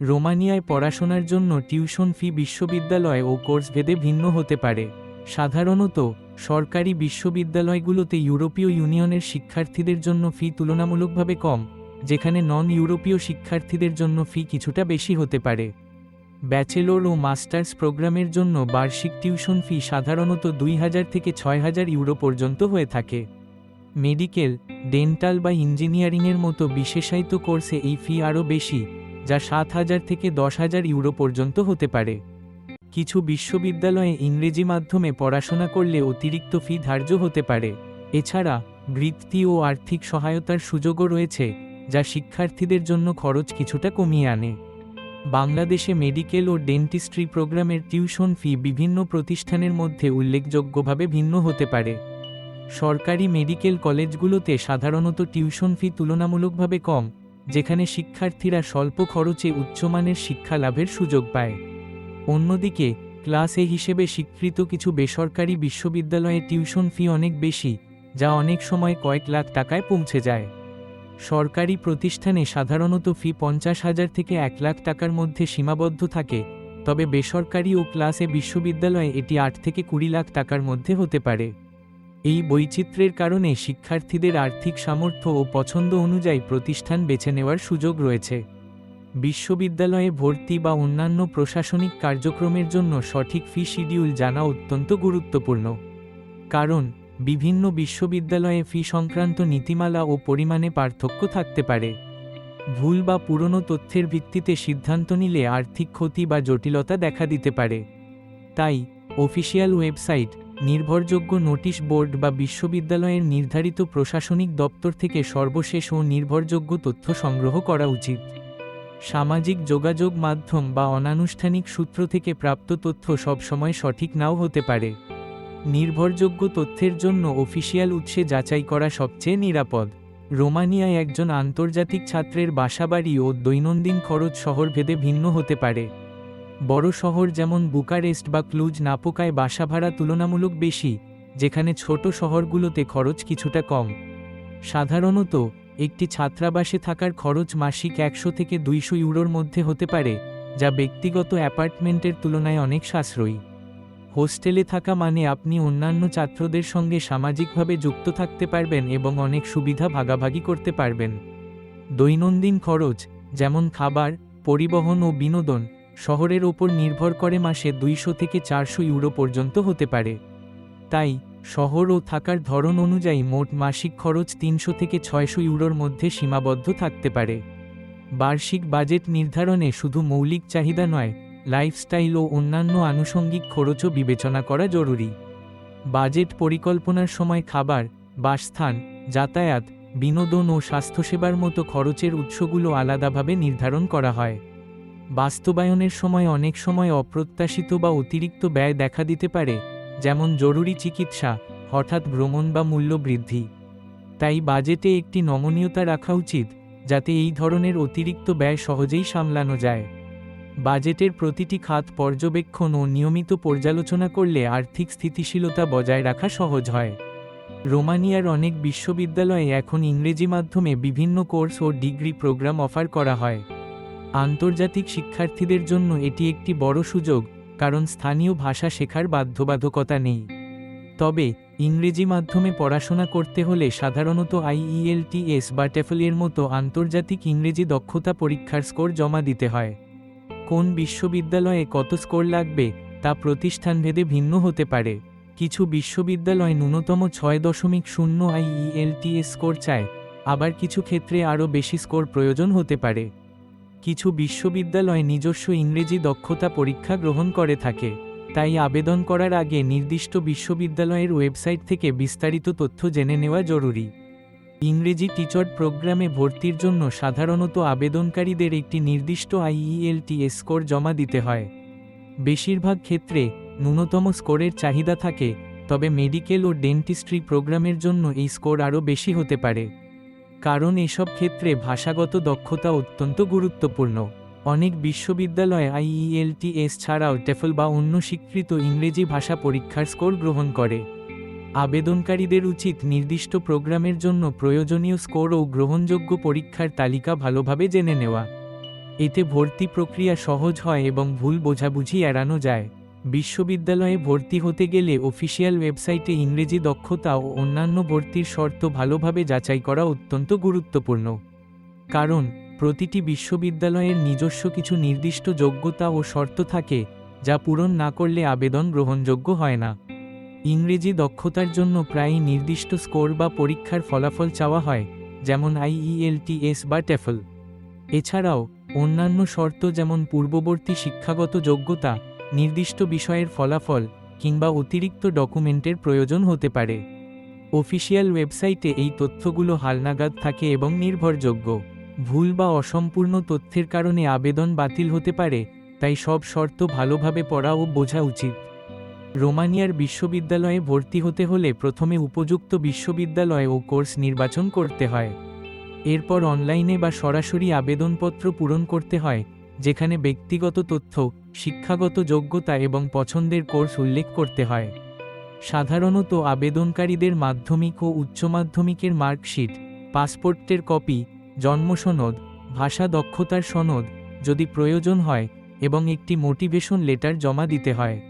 রোমানিয়ায় পড়াশোনার জন্য tuition fee বিশ্ববিদ্যালয় ও কোর্স ভেদে ভিন্ন হতে পারে। সাধারণত, সরকারি বিশ্ববিদ্যালয়গুলোতে ইউরোপীয় ইউনিয়নের শিক্ষার্থীদের জন্য ফি তুলনামূলকভাবে কম, যেখানে নন ইউরোপীয় শিক্ষার্থীদের জন্য ফি কিছুটা বেশি হতে পারে। ব্যাচেলর ও মাস্টার্স প্রোগ্রামের জন্য বার্ষিক টিউশন ফি সাধারণত দুই হাজার থেকে ছয় হাজার ইউরো পর্যন্ত হয়ে থাকে। মেডিকেল, ডেন্টাল বা ইঞ্জিনিয়ারিংয়ের মতো বিশেষায়িত কোর্সে এই ফি আরও বেশি। যা সাত হাজার থেকে দশ হাজার ইউরো পর্যন্ত হতে পারে। কিছু বিশ্ববিদ্যালয়ে ইংরেজি মাধ্যমে পড়াশোনা করলে অতিরিক্ত ফি ধার্য হতে পারে। এছাড়া, বৃত্তি ও আর্থিক সহায়তার সুযোগও রয়েছে, যা শিক্ষার্থীদের জন্য খরচ কিছুটা কমিয়ে আনে। বাংলাদেশে মেডিকেল ও ডেন্টিস্ট্রি প্রোগ্রামের টিউশন ফি বিভিন্ন প্রতিষ্ঠানের মধ্যে উল্লেখযোগ্যভাবে ভিন্ন হতে পারে। সরকারি মেডিকেল কলেজগুলোতে সাধারণত টিউশন ফি তুলনামূলকভাবে কম যেখানে শিক্ষার্থীরা স্বল্প খরচে উচ্চমানের শিক্ষা লাভের সুযোগ পায়। অন্যদিকে, ক্লাস এ হিসেবে স্বীকৃত কিছু বেসরকারি বিশ্ববিদ্যালয়ে টিউশন ফি অনেক বেশি, যা অনেক সময় কয়েক লাখ টাকায় পৌঁছে যায়। সরকারি প্রতিষ্ঠানে সাধারণত ফি পঞ্চাশ হাজার থেকে এক লাখ টাকার মধ্যে সীমাবদ্ধ থাকে, তবে বেসরকারি ও ক্লাসে বিশ্ববিদ্যালয়ে এটি আট থেকে কুড়ি লাখ টাকার মধ্যে হতে পারে। এই বৈচিত্র্যের কারণে শিক্ষার্থীদের আর্থিক সামর্থ্য ও পছন্দ অনুযায়ী প্রতিষ্ঠান বেছে নেওয়ার সুযোগ রয়েছে। বিশ্ববিদ্যালয়ে ভর্তি বা অন্যান্য প্রশাসনিক কার্যক্রমের জন্য সঠিক ফি শিডিউল জানা অত্যন্ত গুরুত্বপূর্ণ। কারণ, বিভিন্ন বিশ্ববিদ্যালয়ে ফি সংক্রান্ত নীতিমালা ও পরিমাণে পার্থক্য থাকতে পারে। ভুল বা পুরনো তথ্যের ভিত্তিতে সিদ্ধান্ত নিলে আর্থিক ক্ষতি বা জটিলতা দেখা দিতে পারে। তাই, অফিসিয়াল ওয়েবসাইট নির্ভরযোগ্য নোটিশ বোর্ড বা বিশ্ববিদ্যালয়ের নির্ধারিত প্রশাসনিক দপ্তর থেকে সর্বশেষ ও নির্ভরযোগ্য তথ্য সংগ্রহ করা উচিত। সামাজিক যোগাযোগ মাধ্যম বা অনানুষ্ঠানিক সূত্র থেকে প্রাপ্ত তথ্য সবসময় সঠিক নাও হতে পারে। নির্ভরযোগ্য তথ্যের জন্য অফিসিয়াল উৎসে যাচাই করা সবচেয়ে নিরাপদ। রোমানিয়ায় একজন আন্তর্জাতিক ছাত্রের বাসাবাড়ি ও দৈনন্দিন খরচ শহরভেদে ভিন্ন হতে পারে। বড় শহর যেমন বুকারেস্ট বা ক্লুজ নাপোকায় বাসা ভাড়া তুলনামূলক বেশি, যেখানে ছোট শহরগুলোতে খরচ কিছুটা কম। সাধারণত, একটি ছাত্রাবাসে থাকার খরচ মাসিক একশো থেকে দুইশো ইউরোর মধ্যে হতে পারে, যা ব্যক্তিগত অ্যাপার্টমেন্টের তুলনায় অনেক সাশ্রয়ী। হোস্টেলে থাকা মানে আপনি অন্যান্য ছাত্রদের সঙ্গে সামাজিকভাবে যুক্ত থাকতে পারবেন এবং অনেক সুবিধা ভাগাভাগি করতে পারবেন। দৈনন্দিন খরচ, যেমন খাবার, পরিবহন ও বিনোদন শহরের ওপর নির্ভর করে মাসে দুইশো থেকে চারশো ইউরো পর্যন্ত হতে পারে। তাই, শহর ও থাকার ধরন অনুযায়ী মোট মাসিক খরচ তিনশো থেকে ছয়শো ইউরোর মধ্যে সীমাবদ্ধ থাকতে পারে। বার্ষিক বাজেট নির্ধারণে শুধু মৌলিক চাহিদা নয়, লাইফস্টাইল ও অন্যান্য আনুষঙ্গিক খরচও বিবেচনা করা জরুরি। বাজেট পরিকল্পনার সময় খাবার, বাসস্থান, যাতায়াত, বিনোদন ও স্বাস্থ্যসেবার মতো খরচের উৎসগুলো আলাদাভাবে নির্ধারণ করা হয়। বাস্তবায়নের সময় অনেক সময় অপ্রত্যাশিত বা অতিরিক্ত ব্যয় দেখা দিতে পারে, যেমন জরুরি চিকিৎসা, হঠাৎ ভ্রমণ বা মূল্য বৃদ্ধি। তাই বাজেটে একটি নমনীয়তা রাখা উচিত, যাতে এই ধরনের অতিরিক্ত ব্যয় সহজেই সামলানো যায়। বাজেটের প্রতিটি খাত পর্যবেক্ষণ ও নিয়মিত পর্যালোচনা করলে আর্থিক স্থিতিশীলতা বজায় রাখা সহজ হয়। রোমানিয়ার অনেক বিশ্ববিদ্যালয়ে এখন ইংরেজি মাধ্যমে বিভিন্ন কোর্স ও ডিগ্রি প্রোগ্রাম অফার করা হয়। আন্তর্জাতিক শিক্ষার্থীদের জন্য এটি একটি বড় সুযোগ, কারণ স্থানীয় ভাষা শেখার বাধ্যবাধকতা নেই। তবে, ইংরেজি মাধ্যমে পড়াশোনা করতে হলে সাধারণত আইইএলটিএস বা টেফলের মতো আন্তর্জাতিক ইংরেজি দক্ষতা পরীক্ষার স্কোর জমা দিতে হয়। কোন বিশ্ববিদ্যালয়ে কত স্কোর লাগবে, তা প্রতিষ্ঠানভেদে ভিন্ন হতে পারে। কিছু বিশ্ববিদ্যালয় ন্যূনতম ছয় দশমিক শূন্য আইইএলটিএস স্কোর চায়, আবার কিছু ক্ষেত্রে আরও বেশি স্কোর প্রয়োজন হতে পারে। কিছু বিশ্ববিদ্যালয় নিজস্ব ইংরেজি দক্ষতা পরীক্ষা গ্রহণ করে থাকে, তাই আবেদন করার আগে নির্দিষ্ট বিশ্ববিদ্যালয়ের ওয়েবসাইট থেকে বিস্তারিত তথ্য জেনে নেওয়া জরুরি। ইংরেজি টিচার প্রোগ্রামে ভর্তির জন্য সাধারণত আবেদনকারীদের একটি নির্দিষ্ট আইইএলটি স্কোর জমা দিতে হয়। বেশিরভাগ ক্ষেত্রে ন্যূনতম স্কোরের চাহিদা থাকে, তবে মেডিকেল ও ডেন্টিস্ট্রি প্রোগ্রামের জন্য এই স্কোর আরও বেশি হতে পারে। কারণ এসব ক্ষেত্রে ভাষাগত দক্ষতা অত্যন্ত গুরুত্বপূর্ণ। অনেক বিশ্ববিদ্যালয় আইইএলটিএস ছাড়াও টেফল বা অন্য স্বীকৃত ইংরেজি ভাষা পরীক্ষার স্কোর গ্রহণ করে। আবেদনকারীদের উচিত নির্দিষ্ট প্রোগ্রামের জন্য প্রয়োজনীয় স্কোর ও গ্রহণযোগ্য পরীক্ষার তালিকা ভালোভাবে জেনে নেওয়া। এতে ভর্তি প্রক্রিয়া সহজ হয় এবং ভুল বোঝাবুঝি এড়ানো যায়। বিশ্ববিদ্যালয়ে ভর্তি হতে গেলে অফিসিয়াল ওয়েবসাইটে ইংরেজি দক্ষতা ও অন্যান্য ভর্তির শর্ত ভালোভাবে যাচাই করা অত্যন্ত গুরুত্বপূর্ণ। কারণ, প্রতিটি বিশ্ববিদ্যালয়ের নিজস্ব কিছু নির্দিষ্ট যোগ্যতা ও শর্ত থাকে, যা পূরণ না করলে আবেদন গ্রহণযোগ্য হয় না। ইংরেজি দক্ষতার জন্য প্রায়ই নির্দিষ্ট স্কোর বা পরীক্ষার ফলাফল চাওয়া হয়, যেমন আইইএলটিএস বা টেফল। এছাড়াও, অন্যান্য শর্ত যেমন পূর্ববর্তী শিক্ষাগত যোগ্যতা নির্দিষ্ট বিষয়ের ফলাফল কিংবা অতিরিক্ত ডকুমেন্টের প্রয়োজন হতে পারে। অফিসিয়াল ওয়েবসাইটে এই তথ্যগুলো হালনাগাদ থাকে এবং নির্ভরযোগ্য। ভুল বা অসম্পূর্ণ তথ্যের কারণে আবেদন বাতিল হতে পারে, তাই সব শর্ত ভালোভাবে পড়া ও বোঝা উচিত। রোমানিয়ার বিশ্ববিদ্যালয়ে ভর্তি হতে হলে প্রথমে উপযুক্ত বিশ্ববিদ্যালয় ও কোর্স নির্বাচন করতে হয়। এরপর অনলাইনে বা সরাসরি আবেদনপত্র পূরণ করতে হয়, যেখানে ব্যক্তিগত তথ্য শিক্ষাগত যোগ্যতা এবং পছন্দের কোর্স উল্লেখ করতে হয়। সাধারণত আবেদনকারীদের মাধ্যমিক ও উচ্চ মাধ্যমিকের মার্কশিট, পাসপোর্টের কপি জন্মসনদ ভাষা দক্ষতার সনদ যদি প্রয়োজন হয় এবং একটি মোটিভেশন লেটার জমা দিতে হয়।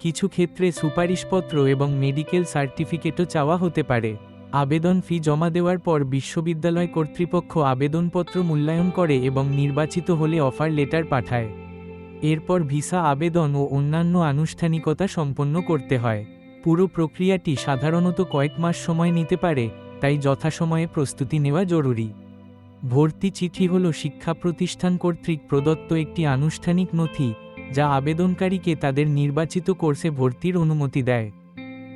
কিছু ক্ষেত্রে সুপারিশপত্র এবং মেডিকেল সার্টিফিকেটও চাওয়া হতে পারে। আবেদন ফি জমা দেওয়ার পর বিশ্ববিদ্যালয় কর্তৃপক্ষ আবেদনপত্র মূল্যায়ন করে এবং নির্বাচিত হলে অফার লেটার পাঠায়। এরপর ভিসা আবেদন ও অন্যান্য আনুষ্ঠানিকতা সম্পন্ন করতে হয়। পুরো প্রক্রিয়াটি সাধারণত কয়েক মাস সময় নিতে পারে, তাই যথাসময়ে প্রস্তুতি নেওয়া জরুরি। ভর্তি চিঠি হল শিক্ষা প্রতিষ্ঠান কর্তৃক প্রদত্ত একটি আনুষ্ঠানিক নথি, যা আবেদনকারীকে তাদের নির্বাচিত কোর্সে ভর্তির অনুমতি দেয়।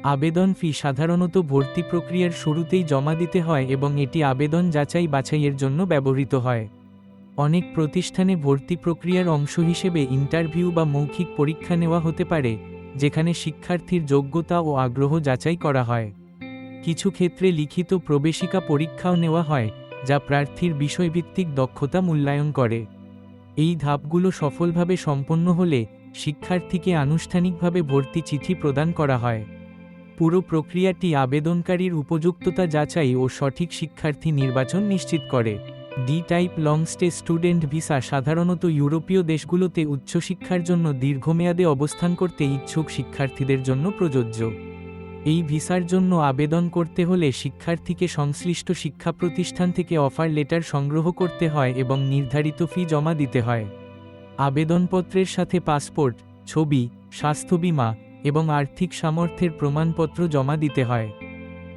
আবেদন ফি সাধারণত ভর্তি প্রক্রিয়ার শুরুতেই জমা দিতে হয় এবং এটি আবেদন যাচাই বাছাইয়ের জন্য ব্যবহৃত হয়। অনেক প্রতিষ্ঠানে ভর্তি প্রক্রিয়ার অংশ হিসেবে ইন্টারভিউ বা মৌখিক পরীক্ষা নেওয়া হতে পারে, যেখানে শিক্ষার্থীর যোগ্যতা ও আগ্রহ যাচাই করা হয়। কিছু ক্ষেত্রে লিখিত প্রবেশিকা পরীক্ষাও নেওয়া হয়, যা প্রার্থীর বিষয়ভিত্তিক দক্ষতা মূল্যায়ন করে। এই ধাপগুলো সফলভাবে সম্পন্ন হলে শিক্ষার্থীকে আনুষ্ঠানিকভাবে ভর্তি চিঠি প্রদান করা হয়। পুরো প্রক্রিয়াটি আবেদনকারীর উপযুক্ততা যাচাই ও সঠিক শিক্ষার্থী নির্বাচন নিশ্চিত করে। D type long stay student visa সাধারণত ইউরোপীয় দেশগুলোতে উচ্চশিক্ষার জন্য দীর্ঘমেয়াদে অবস্থান করতে ইচ্ছুক শিক্ষার্থীদের জন্য প্রযোজ্য। এই ভিসার জন্য আবেদন করতে হলে শিক্ষার্থীকে সংশ্লিষ্ট শিক্ষা প্রতিষ্ঠান থেকে অফার লেটার সংগ্রহ করতে হয় এবং নির্ধারিত ফি জমা দিতে হয়। আবেদনপত্রের সাথে পাসপোর্ট, ছবি, স্বাস্থ্য বিমা এবং আর্থিক সামর্থ্যের প্রমাণপত্র জমা দিতে হয়।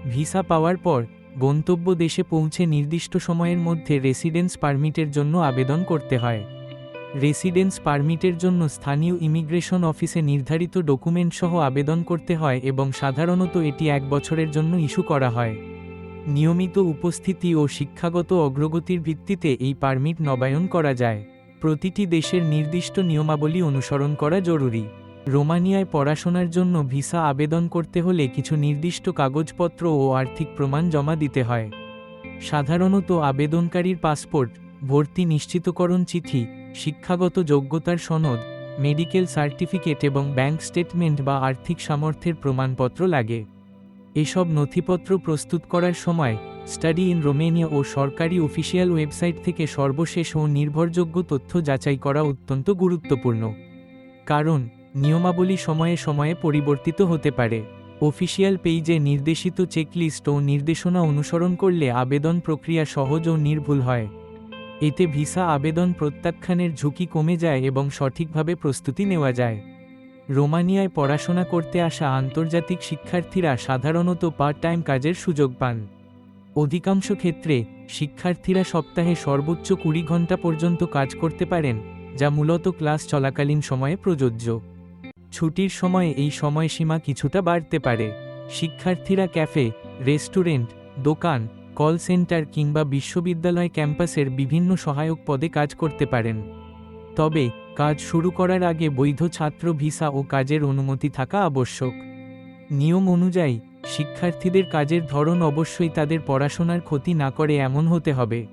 ভিসা পাওয়ার পর গন্তব্য দেশে পৌঁছে নির্দিষ্ট সময়ের মধ্যে রেসিডেন্স পারমিটের জন্য আবেদন করতে হয়। রেসিডেন্স পারমিটের জন্য স্থানীয় ইমিগ্রেশন অফিসে নির্ধারিত ডকুমেন্ট সহ আবেদন করতে হয় এবং সাধারণত এটি এক বছরের জন্য ইস্যু করা হয়। নিয়মিত উপস্থিতি ও শিক্ষাগত অগ্রগতির ভিত্তিতে এই পারমিট নবায়ন করা যায়। প্রতিটি দেশের নির্দিষ্ট নিয়মাবলী অনুসরণ করা জরুরি। রোমানিয়ায় পড়াশোনার জন্য ভিসা আবেদন করতে হলে কিছু নির্দিষ্ট কাগজপত্র ও আর্থিক প্রমাণ জমা দিতে হয়। সাধারণত আবেদনকারীর পাসপোর্ট, ভর্তি নিশ্চিতকরণ চিঠি, শিক্ষাগত যোগ্যতার সনদ, মেডিকেল সার্টিফিকেট এবং ব্যাংক স্টেটমেন্ট বা আর্থিক সামর্থ্যের প্রমাণপত্র লাগে। এসব নথিপত্র প্রস্তুত করার সময় স্টাডি ইন রোমেনিয়া ও সরকারি অফিসিয়াল ওয়েবসাইট থেকে সর্বশেষ ও নির্ভরযোগ্য তথ্য যাচাই করা অত্যন্ত গুরুত্বপূর্ণ। কারণ নিয়মাবলী সময়ে সময়ে পরিবর্তিত হতে পারে। অফিসিয়াল পেইজে নির্দেশিত চেকলিস্ট ও নির্দেশনা অনুসরণ করলে আবেদন প্রক্রিয়া সহজ ও নির্ভুল হয়। এতে ভিসা আবেদন প্রত্যাখ্যানের ঝুঁকি কমে যায় এবং সঠিকভাবে প্রস্তুতি নেওয়া যায়। রোমানিয়ায় পড়াশোনা করতে আসা আন্তর্জাতিক শিক্ষার্থীরা সাধারণত পার্ট টাইম কাজের সুযোগ পান। অধিকাংশ ক্ষেত্রে, শিক্ষার্থীরা সপ্তাহে সর্বোচ্চ কুড়ি ঘণ্টা পর্যন্ত কাজ করতে পারেন, যা মূলত ক্লাস চলাকালীন সময়ে প্রযোজ্য। ছুটির সময়ে এই সময়সীমা কিছুটা বাড়তে পারে। শিক্ষার্থীরা ক্যাফে, রেস্টুরেন্ট, দোকান, কল সেন্টার কিংবা বিশ্ববিদ্যালয় ক্যাম্পাসের বিভিন্ন সহায়ক পদে কাজ করতে পারেন। তবে, কাজ শুরু করার আগে বৈধ ছাত্র ভিসা ও কাজের অনুমতি থাকা আবশ্যক। নিয়ম অনুযায়ী, শিক্ষার্থীদের কাজের ধরন অবশ্যই তাদের পড়াশোনার ক্ষতি না করে এমন হতে হবে।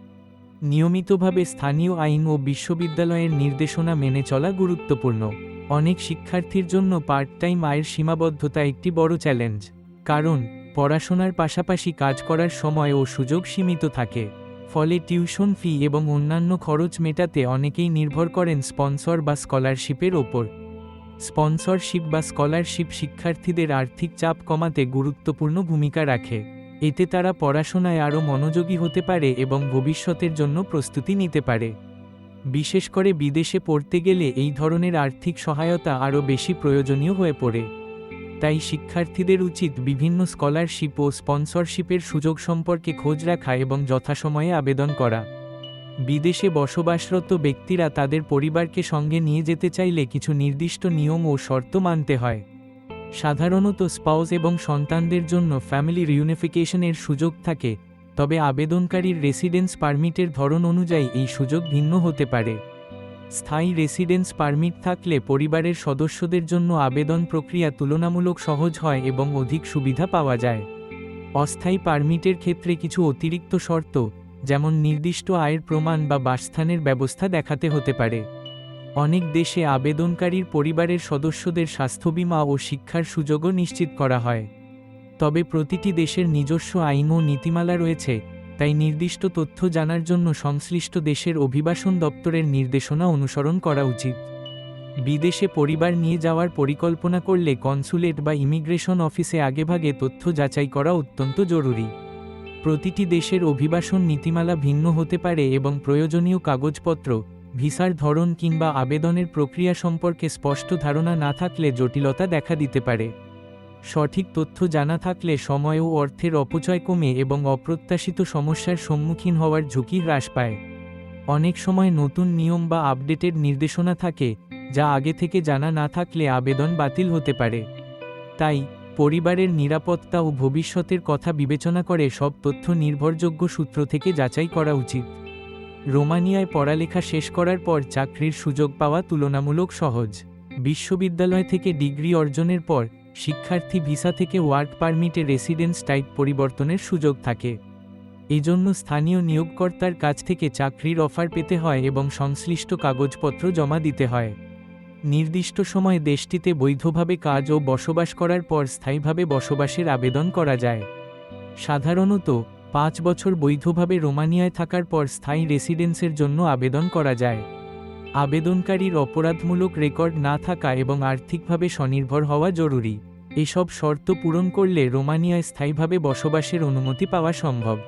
নিয়মিতভাবে স্থানীয় আইন ও বিশ্ববিদ্যালয়ের নির্দেশনা মেনে চলা গুরুত্বপূর্ণ। অনেক শিক্ষার্থীর জন্য পার্ট টাইম আয়ের সীমাবদ্ধতা একটি বড় চ্যালেঞ্জ কারণ পড়াশোনার পাশাপাশি কাজ করার সময় ও সুযোগ সীমিত থাকে, ফলে টিউশন ফি এবং অন্যান্য খরচ মেটাতে অনেকেই নির্ভর করেন স্পন্সর বা স্কলারশিপের ওপর। স্পন্সরশিপ বা স্কলারশিপ শিক্ষার্থীদের আর্থিক চাপ কমাতে গুরুত্বপূর্ণ ভূমিকা রাখে, এতে তারা পড়াশোনায় আরও মনোযোগী হতে পারে এবং ভবিষ্যতের জন্য প্রস্তুতি নিতে পারে। বিশেষ করে বিদেশে পড়তে গেলে এই ধরনের আর্থিক সহায়তা আরও বেশি প্রয়োজনীয় হয়ে পড়ে। তাই শিক্ষার্থীদের উচিত বিভিন্ন স্কলারশিপ ও স্পন্সরশিপের সুযোগ সম্পর্কে খোঁজ রাখা এবং যথাসময়ে আবেদন করা। বিদেশে বসবাসরত ব্যক্তিরা তাদের পরিবারকে সঙ্গে নিয়ে যেতে চাইলে কিছু নির্দিষ্ট নিয়ম ও শর্ত মানতে হয়। সাধারণত স্পাউস এবং সন্তানদের জন্য ফ্যামিলি রিউনিফিকেশনের সুযোগ থাকে। তবে আবেদনকারীর রেসিডেন্স পারমিটের ধরন অনুযায়ী এই সুযোগ ভিন্ন হতে পারে। স্থায়ী রেসিডেন্স পারমিট থাকলে পরিবারের সদস্যদের জন্য আবেদন প্রক্রিয়া তুলনামূলক সহজ হয় এবং অধিক সুবিধা পাওয়া যায়। অস্থায়ী পারমিটের ক্ষেত্রে কিছু অতিরিক্ত শর্ত, যেমন নির্দিষ্ট আয়ের প্রমাণ বা বাসস্থানের ব্যবস্থা দেখাতে হতে পারে। অনেক দেশে আবেদনকারীর পরিবারের সদস্যদের স্বাস্থ্য বীমা ও শিক্ষার সুযোগও নিশ্চিত করা হয়। তবে প্রতিটি দেশের নিজস্ব আইন ও নীতিমালা রয়েছে, তাই নির্দিষ্ট তথ্য জানার জন্য সংশ্লিষ্ট দেশের অভিবাসন দপ্তরের নির্দেশনা অনুসরণ করা উচিত। বিদেশে পরিবার নিয়ে যাওয়ার পরিকল্পনা করলে কনসুলেট বা ইমিগ্রেশন অফিসে আগেভাগে তথ্য যাচাই করা অত্যন্ত জরুরি। প্রতিটি দেশের অভিবাসন নীতিমালা ভিন্ন হতে পারে এবং প্রয়োজনীয় কাগজপত্র, ভিসার ধরন কিংবা আবেদনের প্রক্রিয়া সম্পর্কে স্পষ্ট ধারণা না থাকলে জটিলতা দেখা দিতে পারে। সঠিক তথ্য জানা থাকলে সময় ও অর্থের অপচয় কমে এবং অপ্রত্যাশিত সমস্যার সম্মুখীন হওয়ার ঝুঁকি হ্রাস পায়। অনেক সময় নতুন নিয়ম বা আপডেটের নির্দেশনা থাকে, যা আগে থেকে জানা না থাকলে আবেদন বাতিল হতে পারে। তাই, পরিবারের নিরাপত্তা ও ভবিষ্যতের কথা বিবেচনা করে সব তথ্য নির্ভরযোগ্য সূত্র থেকে যাচাই করা উচিত। রোমানিয়ায় পড়ালেখা শেষ করার পর চাকরির সুযোগ পাওয়া তুলনামূলক সহজ। বিশ্ববিদ্যালয় থেকে ডিগ্রি অর্জনের পর শিক্ষার্থী ভিসা থেকে ওয়ার্ক পারমিটে রেসিডেন্স টাইপ পরিবর্তনের সুযোগ থাকে। এজন্য স্থানীয় নিয়োগকর্তার কাছ থেকে চাকরির অফার পেতে হয় এবং সংশ্লিষ্ট কাগজপত্র জমা দিতে হয়। নির্দিষ্ট সময়ে দেশটিতে বৈধভাবে কাজ ও বসবাস করার পর স্থায়ীভাবে বসবাসের আবেদন করা যায়। সাধারণত, পাঁচ বছর বৈধভাবে রোমানিয়ায় থাকার পর স্থায়ী রেসিডেন্সের জন্য আবেদন করা যায়। আবেদনকারীর অপরাধমূলক রেকর্ড না থাকা এবং আর্থিকভাবে স্বনির্ভর হওয়া জরুরি। এসব শর্ত পূরণ করলে রোমানিয়ায় স্থায়ীভাবে বসবাসের অনুমতি পাওয়া সম্ভব।